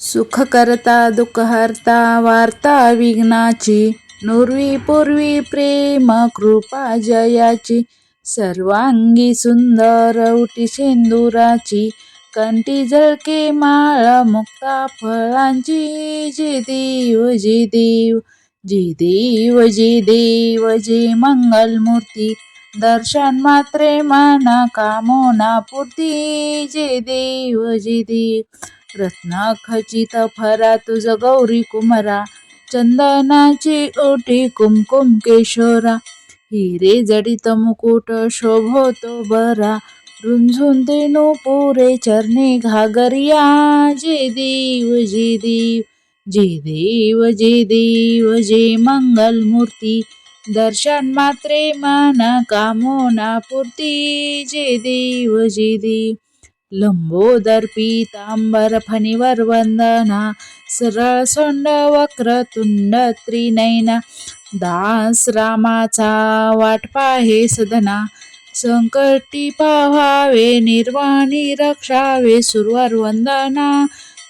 सुख करता दुःख हरता वार्ता विघ्नाची नुर्वी पूर्वी प्रेम कृपा जयाची सर्वांगी सुंदर उटी शेंदुराची कंटी झळके माळ मुक्ता फळांची जे देव जी देव जी देव जे देव जी मंगलमूर्ती दर्शन मात्रे मना कामोना पूर्ती जे देव जी देव. रत्ना खचित फरा तुझ गौरी कुमरा चंदनाची ओटी कुमकुम केशोरा. हिरे जडित मुकुट शोभतो बरा रुंझुन तेनु पुरे चरणे घागरिया. जे देव जे देव जे देव जे देव जे मंगल मूर्ती. दर्शन मात्रे मना कामोना पूर्ती. जे देव जे देव लंबोदर पीतांबर फणीवर वंदना सरळ सोंड वक्र तुंड त्रिनयना दास रामाचा वाट पाहे सदना संकटी पाहावे निर्वाणी रक्षावे सुरवर वंदना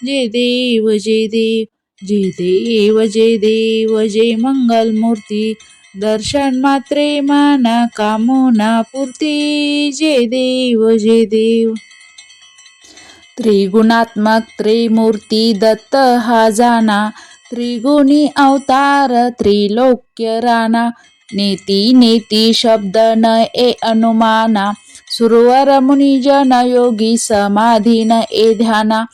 जे देव जे देव जे देव जे देव जे मंगलमूर्ती दर्शन मात्रे माना कामोना पूर्ती जे देव जे देव. त्रिगुणात्मक त्रिमूर्ती दत्त हा जाना त्रिगुणी अवतार त्रिलोक्य राणा. नेती नेती शब्द न ए अनुमाना. सुरवर मुनिजन योगी समाधी न ए ध्याना.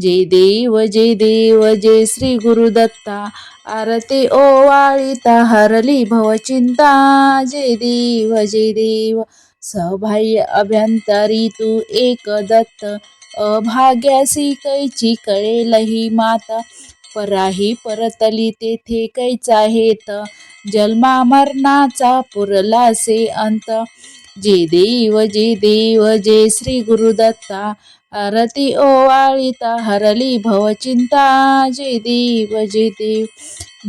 जे देव जे देव जे श्री गुरुदत्ता आरते वाळिता हरली भवचिंता जे देव जे देव सभाय अभ्यंतरी तू एक दत्त. अभाग्यासी कैची कळेलही माता. पराही परतली तेथे कैचा हेत. जन्मा मरणाचा पुरलासे अंत. जे देव जे देव जे श्री गुरुदत्ता. आरती ओवाळिता हरली भवचिंता जे देव जे देव.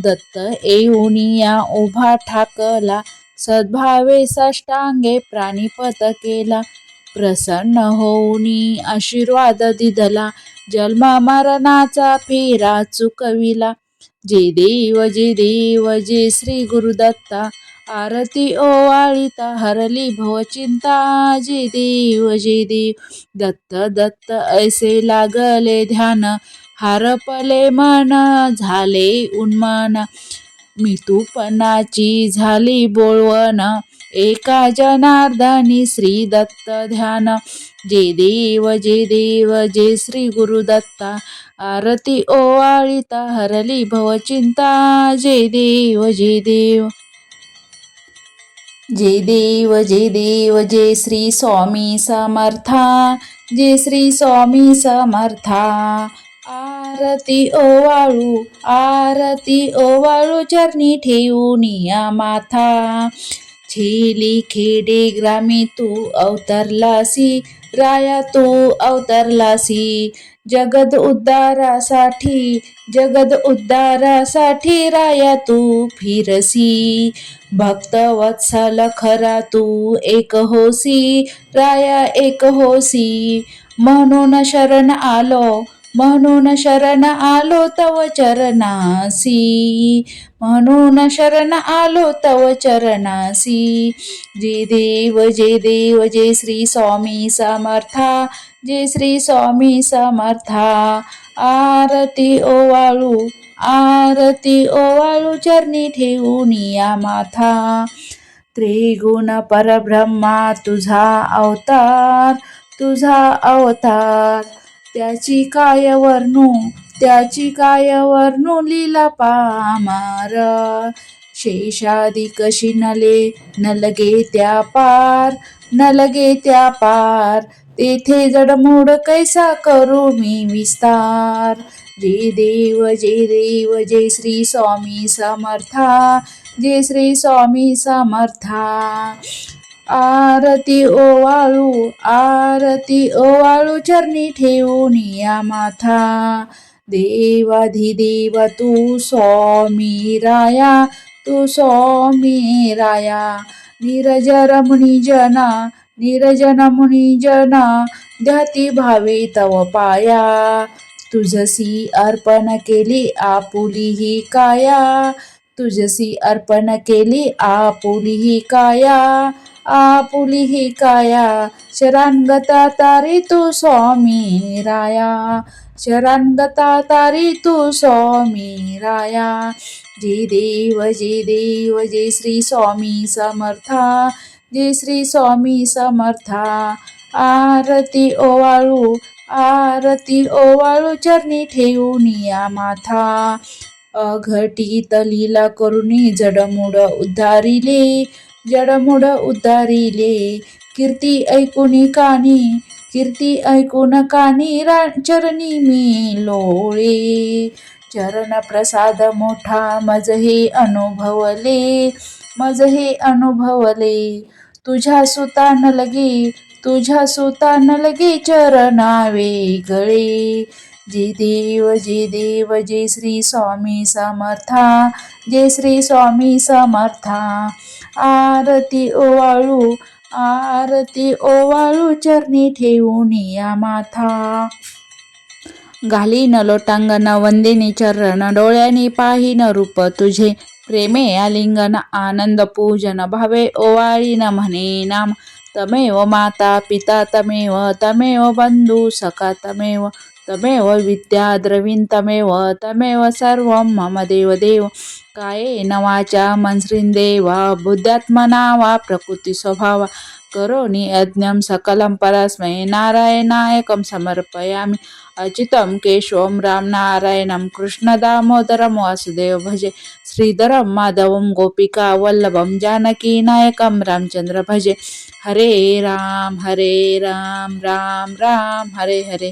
दत्त येऊनिया उभा ठाकला. सद्भावे साष्टांगे प्राणिपत केला. प्रसन्न होऊनी आशीर्वाद दिधला. जन्म मरणाचा फेरा चुकविला. जे देव जे देव जे श्री गुरुदत्ता आरती ओवाळिता हरली भवचिंता जे देव जे देव दत्त दत्त ऐसे लागले ध्यान. हारपले मन झाले उन्मान. मितूपणाची झाली बोळवण. एका जनार्दनी श्री दत्त ध्यान. जे देव जे देव जे श्री गुरुदत्ता आरती ओवाळिता हरली भवचिंता जे देव जे देव. जे देव जे देव जे श्री स्वामी समर्था. जे श्री स्वामी समर्था. आरती ओवाळू आरती ओवाळू चरणी ठेवून या माथा. झेली खेडे ग्रामी तू अवतरलासी राया तू अवतरलासी. जगद उद्धारासाठी जगद उद्धारासाठी राया तू फिरसी. भक्त वत्सल खरा तू एक होसी राया एक होसी. म्हणून शरण आलो म्हणून शरण आलो तव चरणासी. म्हणून शरण आलो तव चरणासी. जे देव जे देव जे श्री स्वामी समर्था जे श्री स्वामी समर्था आरती ओवाळू आरती ओवाळू चरणी ठेवून या माथा. त्रिगुण परब्रह्मा तुझा अवतार तुझा अवतार. त्याची काय वर्णू त्याची काय वर्णू लीला पामार. शेषादी कशी नले न लगे त्या पार न लगे त्या पार. तेथे जडमोड कैसा करू मी विस्तार. जे देव जे देव जे श्री स्वामी समर्था जे श्री स्वामी समर्था. आरती ओवाळू आरती ओवाळू चरणी ठेवून या माथा. देवाधिदेव तू स्वामी राया तू स्वामी राया. निरजर मुनिजना निरजन जना ध्याती भावे तव पाया. तुझसी अर्पण केली आपुली ही काया. तुझसी अर्पण केली आपुली ही काया. आपुली ही काया शरणगता तारी तू स्वामी राया शरणगता तारी तू स्वामी राया जी देव जे देव जय श्री स्वामी समर्था जय श्री स्वामी समर्था आरती ओवाळू आरती ओवाळू चरणी ठेवून या माथा अघटित लीला करुणी जडमुड उद्धारिले जडमुड उतारिले कीर्ती ऐकून कानी कीर्ती ऐकून कानी रा चरणी मी लोळे. चरण प्रसाद मोठा मज हे अनुभवले मज हे अनुभवले. तुझ्या सुतान लगे तुझ्या सुतान लगे चरणावे गळे. जे देव जे देव जे श्री स्वामी समर्था जे श्री स्वामी समर्था आरती ओवाळू आरती ओवाळू चरणी ठेवून या माथा. घालीन लोटांगण वंदिनी चरण डोळ्यानी पाहीन रूप तुझे प्रेमे आलिंगन आनंद पूजन भावे ओवाळीन म्हणे नाम. तमेव माता पिता तमेव तमेव बंधू सखा तमेव तमेव विद्या द्रवीण तमेव तमेव सर्व मम देव देव। कायेन वाचा मनस्रीं देवा बुद्ध्यात्मना वा प्रकृती स्वभावा। करोनि यज्ञं सकलं परस्मै नारायणायकं समर्पयामि। अचितं केशवं रामनारायणं कृष्णदामोदरं वासुदेव भजे। श्रीधरं माधवं गोपिका वल्लभं जानकीनायकं रामचंद्र भजे। हरे राम हरे राम राम राम हरे हरे।